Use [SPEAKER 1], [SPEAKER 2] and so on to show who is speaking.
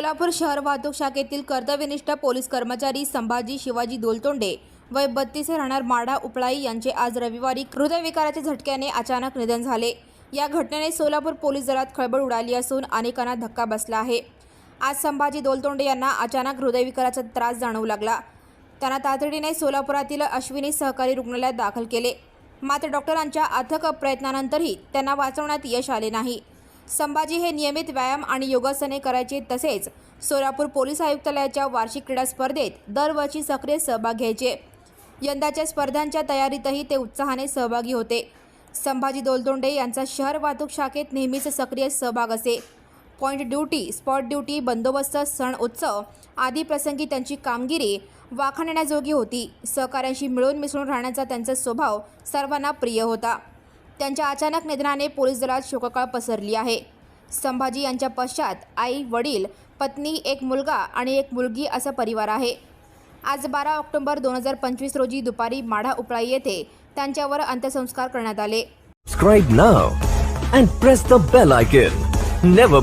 [SPEAKER 1] सोलापूर शहर वाहतूक शाखेतील कर्तव्यनिष्ठ पोलीस कर्मचारी संभाजी शिवाजी दोलतोंडे वय बत्तीस राहणार माढा उपळाई यांचे आज रविवारी हृदयविकाराच्या झटक्याने अचानक निधन झाले. या घटनेने सोलापूर पोलीस दलात खळबळ उडाली असून अनेकांना धक्का बसला आहे. आज संभाजी दोलतोंडे यांना अचानक हृदयविकाराचा त्रास जाणवू लागला. त्यांना तातडीने सोलापुरातील अश्विनी सहकारी रुग्णालयात दाखल केले. मात्र डॉक्टरांच्या अथक प्रयत्नानंतरही त्यांना वाचवण्यात यश आले नाही. संभाजी हे नियमित व्यायाम आणि योगासने करायचे तसेच सोलापूर पोलीस आयुक्तालयाच्या वार्षिक क्रीडा स्पर्धेत दरवर्षी सक्रिय सहभाग घ्यायचे. यंदाच्या स्पर्धांच्या तयारीतही ते उत्साहाने सहभागी होते. संभाजी दोलदोंडे यांचा शहर वाहतूक शाखेत नेहमीच सक्रिय सहभाग असे. पॉईंट ड्युटी स्पॉट ड्युटी बंदोबस्त सण उत्सव आदी प्रसंगी त्यांची कामगिरी वाखाणण्याजोगी होती. सहकाऱ्यांशी मिळून मिसळून राहण्याचा त्यांचा स्वभाव सर्वांना प्रिय होता. त्यांच्या अचानक निधनाने पोलीस दलात शोककाळ पसरली आहे. संभाजी यांच्या पश्चात आई वडील पत्नी एक मुलगा आणि एक मुलगी असा परिवार आहे. आज बारा ऑक्टोबर दोन हजार पंचवीस रोजी दुपारी माढा उपळाई येथे त्यांच्यावर अंत्यसंस्कार करण्यात आले.
[SPEAKER 2] Subscribe now and press the bell icon. Never